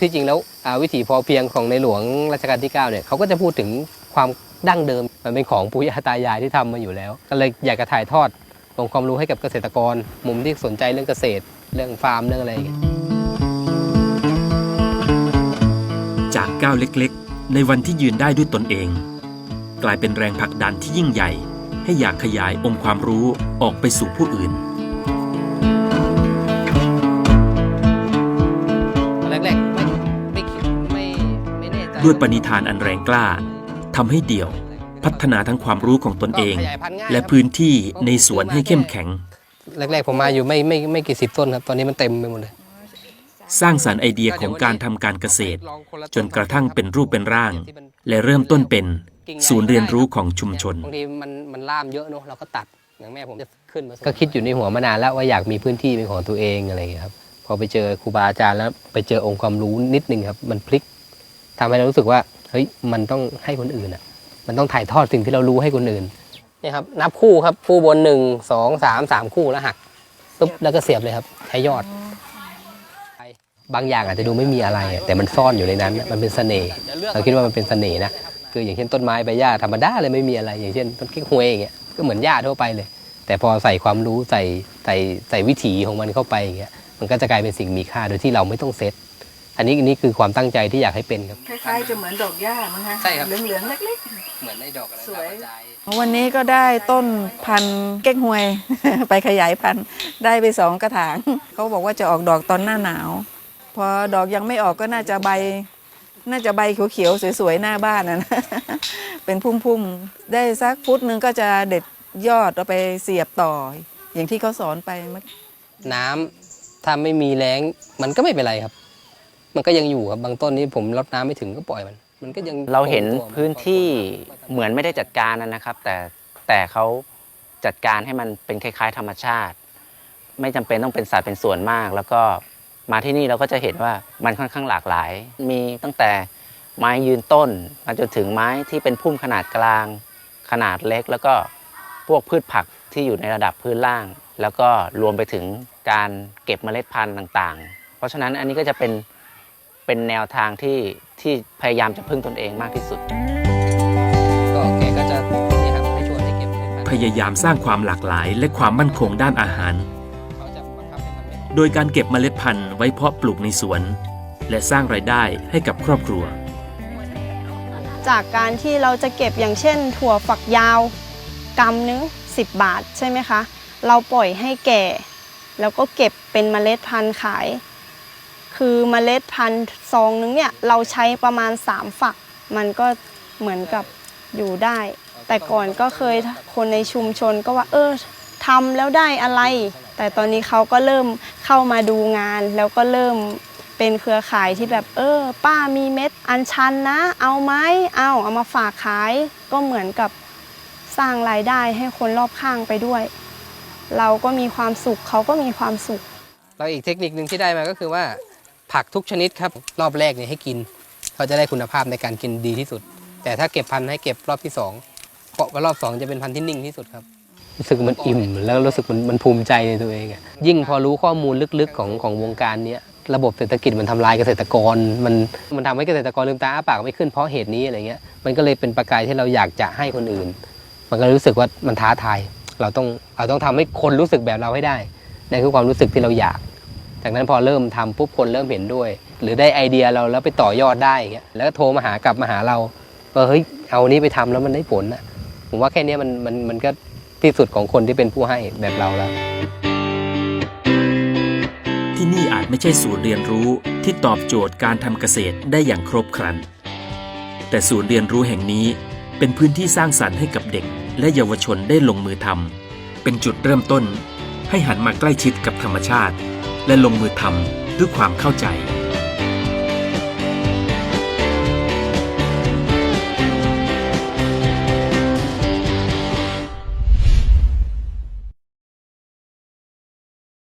ที่จริงแล้ววิถีพอเพียงของในหลวงรัชกาลที่9เนี่ยเขาก็จะพูดถึงความดั้งเดิม มันเป็นของปู่ย่าตายายที่ทำมาอยู่แล้ว ก็เลยอยากจะถ่ายทอดองค์ความรู้ให้กับเกษตรกร มุมที่สนใจเรื่องเกษตร เรื่องฟาร์มเรื่องอะไร จากก้าวเล็กๆ ในวันที่ยืนได้ด้วยตนเอง กลายเป็นแรงผลักดันที่ยิ่งใหญ่ ให้อยากขยายองค์ความรู้ออกไปสู่ผู้อื่น ด้วยปณิธานอันแรงกล้าทำให้เดี่ยว พัฒนาทั้งความรู้ของตนเองก็ขยายพันธุ์ง่ายและครับพื้นที่ในสวนให้เข้มแข็ง แรกๆผมมาอยู่ไม่ไม่ไม่กี่สิบต้นครับ ตอนนี้มันเต็มไปหมดเลย สร้างสรรค์ไอเดียของการทำการเกษตร จนกระทั่งเป็นรูปเป็นร่าง และเริ่มต้นเป็นศูนย์เรียนรู้ของชุมชนบางทีมันมันล่ามเยอะเนอะเราก็ตัดอย่างแม่ผมจะขึ้นมาก็คิดอยู่ในหัวมานานแล้วว่าอยากมีพื้นที่เป็นของตัวเองอะไรอย่างเงี้ยครับพอไปเจอครูบาอาจารย์แล้วไปเจอองค์ความรู้นิดนึงครับ มันพลิก ทำให้เรารู้สึกว่าเฮ้ยมันต้องให้คนอื่นอะ มันต้องถ่ายทอดสิ่งที่เรารู้ให้คนอื่นนี่ครับนับคู่ครับคู่บนหนึ่งสองสามสามคู่แล้วหักปุ๊บแล้วก็เสียบเลยครับ ใช้ยอด บางอย่างอาจจะดูไม่มีอะไร แต่มันซ่อนอยู่ในนั้น มันเป็นเสน่ห์เราคิดว่ามันเป็นเสน่ห์นะคืออย่างเช่นต้นไม้ใบหญ้าธรรมดาเลยไม่มีอะไร อย่างเช่นต้นเก๊กฮวยอย่างเงี้ยก็เหมือนหญ้าทั่วไปเลย แต่พอใส่ความรู้ใส่ใส่ใส่วิถีของมันเข้าไปอย่างเงี้ยมันก็จะกลายเป็นสิ่งมีค่าโดยที่เราไม่ต้องเซต อันนี้อันนี้คือความตั้งใจที่อยากให้เป็นครับ คล้ายๆจะเหมือนดอกหญ้ามั้งคะใช่ครับ เหลืองๆเล็ก เหมือนในดอกอะไรสวย ดาวกระจายๆวันนี้ก็ได้ต้นพันธุ์เก้งหวย ไปขยายพันธุ์ได้ไปสองกระถาง เขาบอกว่าจะออกดอกตอนหน้าหนาว พอดอกยังไม่ออกก็น่าจะใบ น่าจะใบเขียวๆสวยๆหน้าบ้านนะเป็นพุ่มๆ ได้สักฟุตหนึ่งก็จะเด็ดยอดเอาไปเสียบต่อ อย่างที่เขาสอนไปเมื่อ น้ำถ้าไม่มีแรงมันก็ไม่เป็นไรครับ มันก็ยังอยู่ครับบางต้นนี้ผมรดน้ำไม่ถึงก็ปล่อยมัน มันก็ยังเราเห็นโผล่ตัวพื้นที่เหมือนไม่ได้จัดการนะนะครับ แต่แต่เขาจัดการให้มันเป็นคล้าย ๆ ธรรมชาติ ไม่จำเป็นต้องเป็นสัตว์เป็นส่วนมาก แล้วก็มาที่นี่เราก็จะเห็นว่ามันค่อนข้างหลากหลาย มีตั้งแต่ไม้ยืนต้นมาจนถึงไม้ที่เป็นพุ่มขนาดกลาง ขนาดเล็ก แล้วก็พวกพืชผักที่อยู่ในระดับพื้นล่าง แล้วก็รวมไปถึงการเก็บเมล็ดพันธุ์ต่าง ๆ เพราะฉะนั้นอันนี้ก็จะเป็น เป็นแนวทางที่ที่พยายามจะพึ่งตนเองมากที่สุด ก็แกก็จะเนี่ยครับให้ชวนให้เก็บเมล็ดพันธุ์พยายามสร้างความหลากหลายและความมั่นคงด้านอาหาร เขาจะบังคับให้มันไม่ออกโดยการเก็บเมล็ดพันธุ์ไว้เพาะปลูกในสวน และสร้างรายได้ให้กับครอบครัว จากการที่เราจะเก็บอย่างเช่น ถั่วฝักยาวกำนึง10 บาทใช่ไหมคะ เราปล่อยให้แก่ แล้วก็เก็บเป็นเมล็ดพันธุ์ขาย คือเมล็ดพันธุ์ซองนึงเนี่ยเราใช้ประมาณ 3 ฝัก มันก็เหมือนกับอยู่ได้ แต่ก่อนก็เคยคนในชุมชนก็ว่าเออทำแล้วได้อะไร แต่ตอนนี้เขาก็เริ่มเข้ามาดูงาน แล้วก็เริ่มเป็นเครือข่ายที่แบบเออ ป้ามีเม็ดอัญชันนะ เอาไหมเอาเอามาฝากขาย ก็เหมือนกับสร้างรายได้ให้คนรอบข้างไปด้วย เราก็มีความสุขเขาก็มีความสุข แล้วอีกเทคนิคหนึ่งที่ได้มาก็คือว่า ผักทุกชนิดครับรอบแรกเนี่ยให้กิน เขาจะได้คุณภาพในการกินดีที่สุด แต่ถ้าเก็บพันธุ์ให้เก็บรอบที่สองเพราะว่ารอบสองจะเป็นพันธุ์ที่นิ่งที่สุดครับรู้สึกมันอิ่มแล้วรู้สึกมันมันภูมิใจในตัวเองอะยิ่งพอรู้ข้อมูลลึกๆของของวงการเนี้ยระบบเศรษฐกิจมันทำลายเกษตรกร มันมันทำให้เกษตรกรลืมตาอ้าปากไม่ขึ้นเพราะเหตุนี้อะไรเงี้ยมันก็เลยเป็นประกายที่เราอยากจะให้คนอื่น มันก็รู้สึกว่ามันท้าทายเราต้องเราต้องทำให้คนรู้สึกแบบเราให้ได้นั่นคือความรู้สึกที่เราอยาก จากนั้นพอเริ่มทำปุ๊บคนเริ่มเห็นด้วย หรือได้ไอเดียเราแล้วไปต่อยอดได้เงี้ยแล้วก็โทรมาหากลับมาหาเราว่าเฮ้ยเอานี้ไปทำแล้วมันได้ผลนะผมว่าแค่นี้มันมันมันก็ที่สุดของคนที่เป็นผู้ให้แบบเราแล้ว ที่นี่อาจไม่ใช่ศูนย์เรียนรู้ที่ตอบโจทย์การทำเกษตรได้อย่างครบครัน แต่ศูนย์เรียนรู้แห่งนี้เป็นพื้นที่สร้างสรรค์ให้กับเด็ก และเยาวชนได้ลงมือทำเป็นจุดเริ่มต้น ให้หันมาใกล้ชิดกับธรรมชาติ และลงมือทำด้วยความเข้าใจ